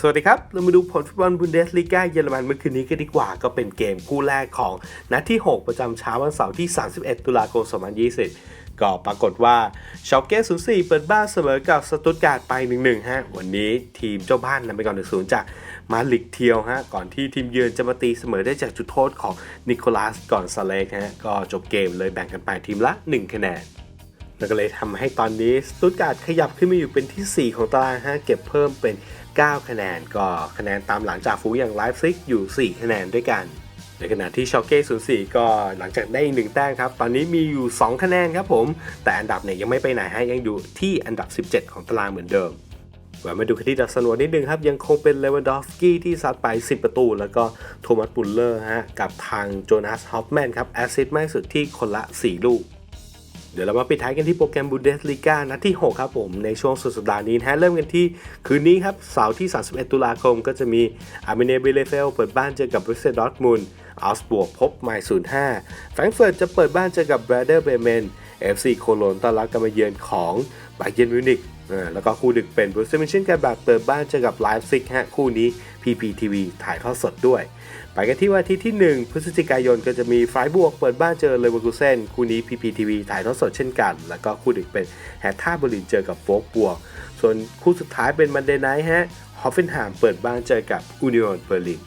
สวัสดีครับ เรามาดูผลฟุตบอลบุนเดสลีกาเยอรมันเมื่อคืนนี้กันดีกว่า ก็เป็นเกมคู่แรกของนัดที่ 6 ประจำเช้าวันเสาร์ที่ 31 ตุลาคม 2020 ก็ปรากฏว่าชาวเก้04 เปิดบ้านเสมอกับสตุตการ์ดไป 1-1 ฮะ วันนี้ทีมเจ้าบ้านนำไปก่อน 1-0 จากมาลิกเทียวฮะ ก่อนที่ทีมเยือนจะมาตีเสมอได้จากจุดโทษของนิโคลัสก่อนซาเลกฮะ ก็จบเกมเลยแบ่งกันไปทีมละ 1 คะแนนแล้วก็เลยทำให้ตอนนี้สตุตการ์ดขยับขึ้นมาอยู่เป็นที่ 4 ของตารางฮะ เก็บเพิ่มเป็น 9 คะแนน ก็คะแนนตามหลังจากฟูอย่างไลฟ์ซิกอยู่ 4 คะแนนด้วยกัน ในขณะที่ชอเก้04ก็หลังจากได้อีกหนึ่งแต้มครับ ตอนนี้มีอยู่ 2 คะแนนครับผม แต่อันดับเนี่ยยังไม่ไปไหนฮะยังอยู่ที่อันดับ 17 ของตารางเหมือนเดิมมาดูคดีดับสนวนนิดนึงครับ ยังคงเป็นเลวันดอฟสกี้ที่ซัดไป 10 ประตู แล้วก็โทมัสบุลเลอร์ฮะกับทางโจนาสฮอฟแมนครับแอสซิสต์มากสุดที่คนละ 4 ลูก เดี๋ยวเรามาปิดท้ายกันที่โปรแกรมบูเดสลิก้านัดที่ 6 ครับผม ในช่วงสุดสัปดาห์นี้นะฮะเริ่มกันที่คืนนี้ครับ เสาร์ที่ 31 ตุลาคมก็จะมีอาร์เมเนียเบเลเฟลเปิดบ้านเจอกับบรูเซดอร์ทมุนอัลสบวกพบไมล์05แฟรงก์เฟิร์ตจะเปิดบ้านเจอกับแบรเดอร์เบเมน FC โคโลนต้อนรับการมาเยือนของบาเยนมิวนิกอ่าแล้วก็คู่ดึกเป็นบรูเซมิเชนแกนแบกเปิดบ้านเจอกับไลฟ์ซิกฮะคู่นี้ PPTV ถ่ายทอดสดด้วย ไปกันที่วันอาทิตย์ที่ 1 พฤศจิกายนก็จะมีไฟบวกเปิดบ้านเจอเลเวอร์คูเซนคู่นี้ PPTV ถ่ายทอดสดเช่นกัน แล้วก็คู่ดึกเป็นแฮท่าบรินเจอกับโฟกบวก ส่วนคู่สุดท้ายเป็นมันเดย์ไนท์ฮะฮอฟเฟนแฮมเปิดบ้านเจอกับอูนิออนเบอร์ลิน